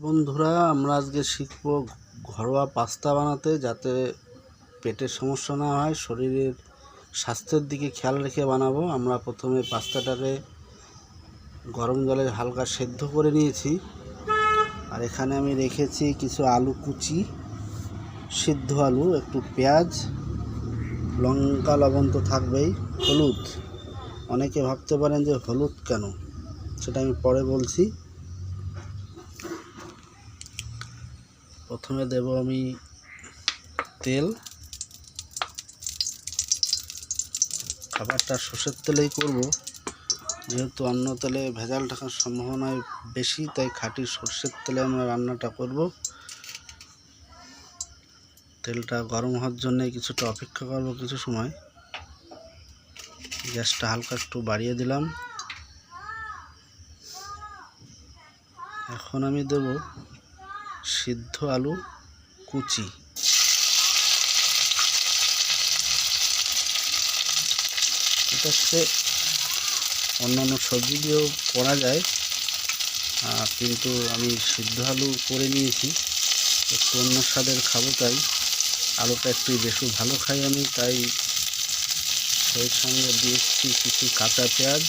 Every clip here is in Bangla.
বন্ধুরা, আমরা আজকে শিখব ঘরোয়া পাস্তা বানাতে যাতে পেটের সমস্যা না হয়, শরীরের স্বাস্থ্যের দিকে খেয়াল রেখে বানাবো। আমরা প্রথমে পাস্তাটাকে গরম জলে হালকা সেদ্ধ করে নিয়েছি। আর এখানে আমি রেখেছি কিছু আলু কুচি, সিদ্ধ আলু, একটু পেঁয়াজ, লঙ্কা, লবণ তো থাকবেই, হলুদ। অনেকে ভাবতে পারেন যে হলুদ কেন? সেটা আমি পরে বলছি। প্রথমে দেব আমি তেল। খাবারটা সর্ষের তেলেই করব। যেহেতু অন্য তেলে ভেজাল থাকার সম্ভাবনা বেশি, তাই খাঁটি সর্ষের তেলে আমরা রান্নাটা করব। তেলটা গরম হওয়ার জন্য কিছুটা অপেক্ষা করব কিছু সময়। গ্যাসটা হালকা একটু বাড়িয়ে দিলাম। এখন আমি দেব সিদ্ধ আলু, কুচি। এটা হচ্ছে অন্যান্য সবজি দিয়েও করা যায়। কিন্তু আমি সিদ্ধ আলু করে নিয়েছি। একটু অন্য স্বাদের খাব তাই। আলুটা একটু বেশি ভালো খাই আমি, তাই সেই সঙ্গে দিয়েছি কিছু কাঁচা পেঁয়াজ।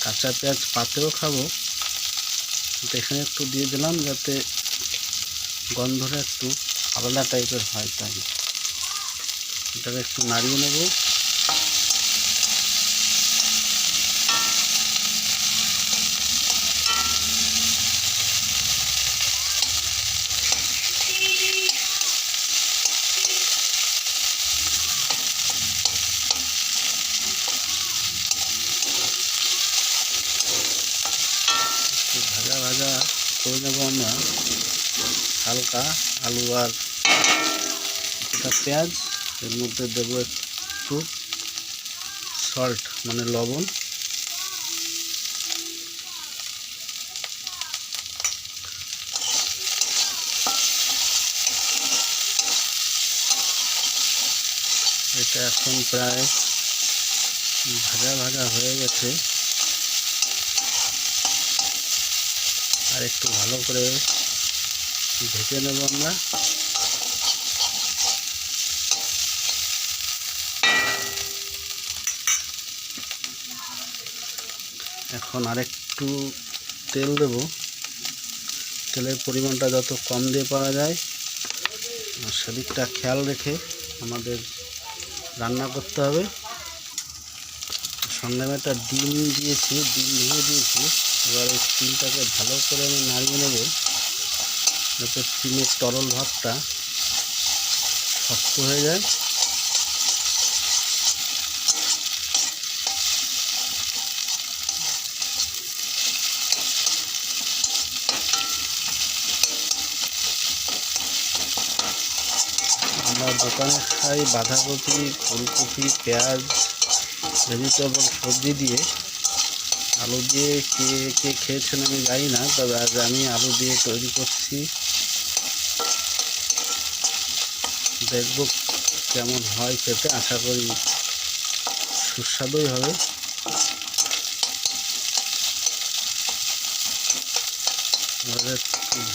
কাঁচা পেঁয়াজ পাতেও খাব। এখানে একটু দিয়ে দিলাম যাতে গন্ধটা একটু আলাদা টাইপের হয় তাই। এটাকে একটু নাড়িয়ে নেব। ভাজা ভাজা করে নেব আমরা। হালকা আলু আর কিছুটা পেঁয়াজ। এর মধ্যে দেবো একটু সল্ট মানে লবণ। এটা এখন প্রায় ভাজা ভাজা হয়ে গেছে। আর একটু ভালো করে ঢেকে নেব আমরা। এখন আরেকটু তেল দেব। তেলের পরিমাণটা যত কম দিয়ে পাওয়া যায় সেদিকটা খেয়াল রেখে আমাদের রান্না করতে হবে। সঙ্গে একটা ডিম দিয়েছি, ডিম ভেঙে দিয়েছি। এবার এই ডিমটাকে ভালো করে আমি নাড়িয়ে নেব। যাতে ডিমের তরল ভাবটা শক্ত হয়ে যায়। আমরা দোকানে খাই বাঁধাকপি, ফুলকপি, পেঁয়াজ, ভেজিটেবল, সবজি দিয়ে। আলু দিয়ে কে কে খেয়েছেন আমি জানি না, তবে আজ আমি আলু দিয়ে তৈরি করছি। দেখব কেমন হয় খেতে, আশা করি সুস্বাদুই হবে।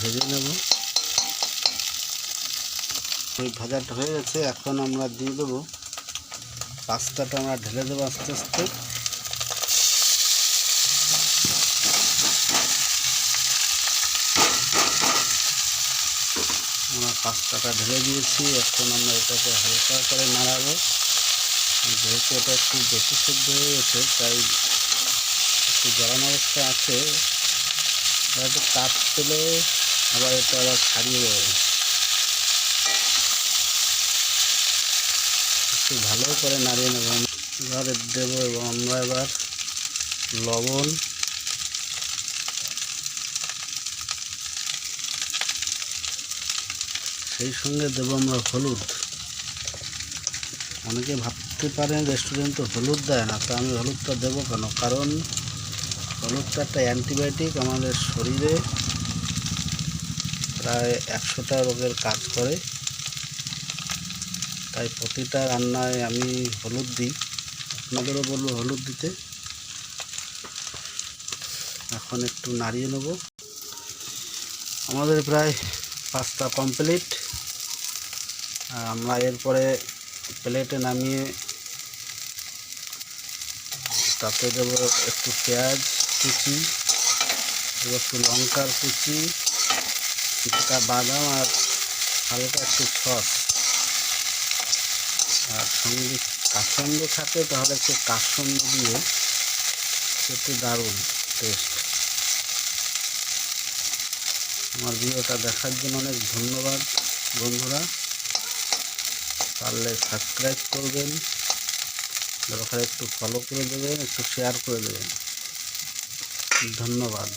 ভেজে নেব। ওই ভাজাটা হয়ে গেছে, এখন আমরা দিয়ে দেবো। পাস্তাটা আমরা ঢেলে দেবো আস্তে আস্তে। পাস্তাটা ঢেলে দিয়েছি। এখন আমরা এটাকে হালকা করে নাড়াবো। যেহেতু এটা একটু বেশি সেদ্ধ হয়ে গেছে, তাই একটু গরম অবস্থা আছে। একটু তাপ পেলে আবার এটা আবার ছাড়িয়ে দেবে। একটু ভালো করে নাড়িয়ে নেব। এবারে দেবো এবং আমরা এবার লবণ সেই সঙ্গে দেবো আমরা হলুদ। অনেকে ভাবতে পারেন রেস্টুরেন্ট তো হলুদ দেয় না, তা আমি হলুদটা দেবো কেন? কারণ হলুদটা একটা অ্যান্টিবায়োটিক আমাদের শরীরে প্রায় একশোটা রোগের কাজ করে। তাই প্রতিটা রান্নায় আমি হলুদ দিই। আপনাদেরও বলব হলুদ দিতে। এখন একটু নাড়িয়ে নেব। আমাদের প্রায় পাঁচটা কমপ্লিট। আমরা এরপরে প্লেটে নামিয়ে তাতে দেবো একটু পেঁয়াজ কুচি একটু লঙ্কার কুচি, কিছুটা বাদাম আর হালকা একটু সস। আর সঙ্গে কাসন্দ থাকে, তাহলে একটু কাসন্দ দিয়ে, একটু দারুণ টেস্ট। আমার ভিডিওটা দেখার জন্য অনেক ধন্যবাদ, বন্ধুরা। পারলে সাবস্ক্রাইব করবেন, দরকার একটু ফলো করে দেবেন, একটু শেয়ার করে দেবেন। ধন্যবাদ।